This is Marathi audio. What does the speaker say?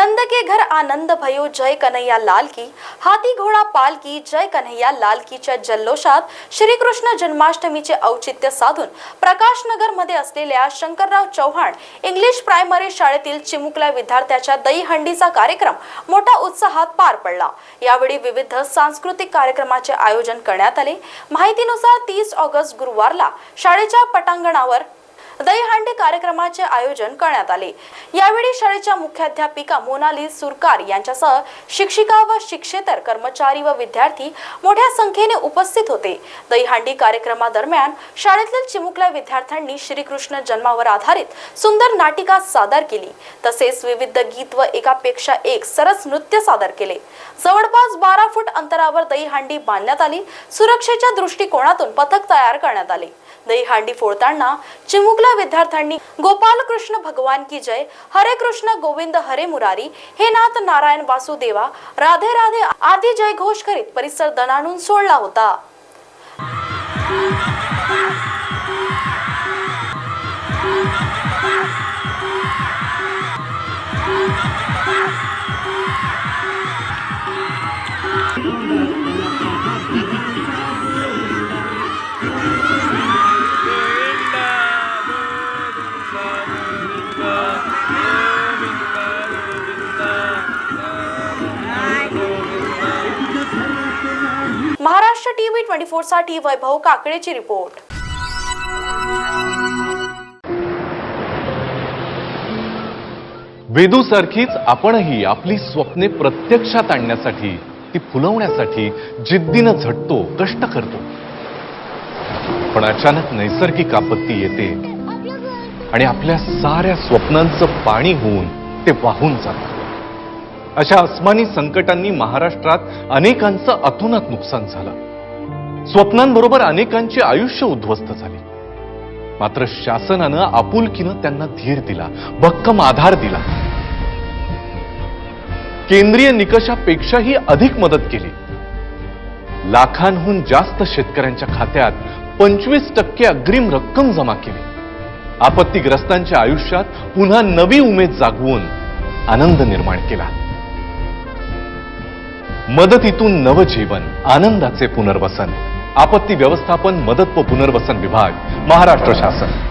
नंद के घर आनंद भयो जय कन्हैया लाल की। हाती घोडा पाल की जय कन्हैया लाल कीच्या जल्लोषात श्रीकृष्ण जन्माष्टमीचे औचित्य साधून प्रकाशनगरमध्ये असलेल्या शंकरराव चव्हाण इंग्लिश प्रायमरी शाळेतील चिमुकल्या विद्यार्थ्याच्या दहीहंडीचा कार्यक्रम मोठ्या उत्साहात पार पडला. यावेळी विविध सांस्कृतिक कार्यक्रमाचे आयोजन करण्यात आले. माहितीनुसार तीस ऑगस्ट गुरुवारला शाळेच्या पटांगणावर दहीहंडी कार्यक्रमाचे आयोजन करण्यात आले. यावेळी शाळेच्या मुख्याध्यापिका मोनाली सुरकार यांच्यासह शिक्षिका व शिक्षेतर कर्मचारी व विद्यार्थी मोठ्या संख्येने उपस्थित होते. दहीहंडी कार्यक्रमादरम्यान शाळेतील चिमुकल्या विद्यार्थ्यांनी श्रीकृष्ण जन्मावर आधारित सुंदर नाटिका सादर केली. तसेच विविध गीत व एकापेक्षा एक सरस नृत्य सादर केले. जवळपास बारा फूट अंतरावर दहीहंडी बांधण्यात आली. सुरक्षेच्या दृष्टिकोनातून पथक तयार करण्यात आले. दहीहंडी फोडताना चिमुकला आपल्या विद्यार्थ्यांनी गोपाल कृष्ण भगवान की जय हरे कृष्ण गोविंद हरे मुरारी हे नाथ नारायण वासुदेवा राधे राधे आदी जय घोष करीत परिसर दणाणून सोडला होता. महाराष्ट्र टीव्ही ट्वेंटी फोरसाठी वैभव काकडेची रिपोर्ट. वेदूसारखीच आपणही आपली स्वप्ने प्रत्यक्षात आणण्यासाठी ती फुलवण्यासाठी जिद्दीनं झटतो कष्ट करतो. पण अचानक नैसर्गिक आपत्ती येते आणि आपल्या साऱ्या स्वप्नांचं पाणी होऊन ते वाहून जातं. अशा अस्मानी संकटांनी महाराष्ट्रात अनेकांचं अतोनात नुकसान झालं. स्वप्नांबरोबर अनेकांची आयुष्य उद्ध्वस्त झाली. मात्र शासनानं आपुलकीनं त्यांना धीर दिला भक्कम आधार दिला. केंद्रीय निकषापेक्षाही अधिक मदत केली. लाखांहून जास्त शेतकऱ्यांच्या खात्यात पंचवीस टक्के अग्रिम रक्कम जमा केली. आपत्तीग्रस्तांच्या आयुष्यात पुन्हा नवी उमेद जागवून आनंद निर्माण केला. मदतीतून नवजीवन आनंदाचे पुनर्वसन. आपत्ती व्यवस्थापन मदत व पुनर्वसन विभाग महाराष्ट्र शासन.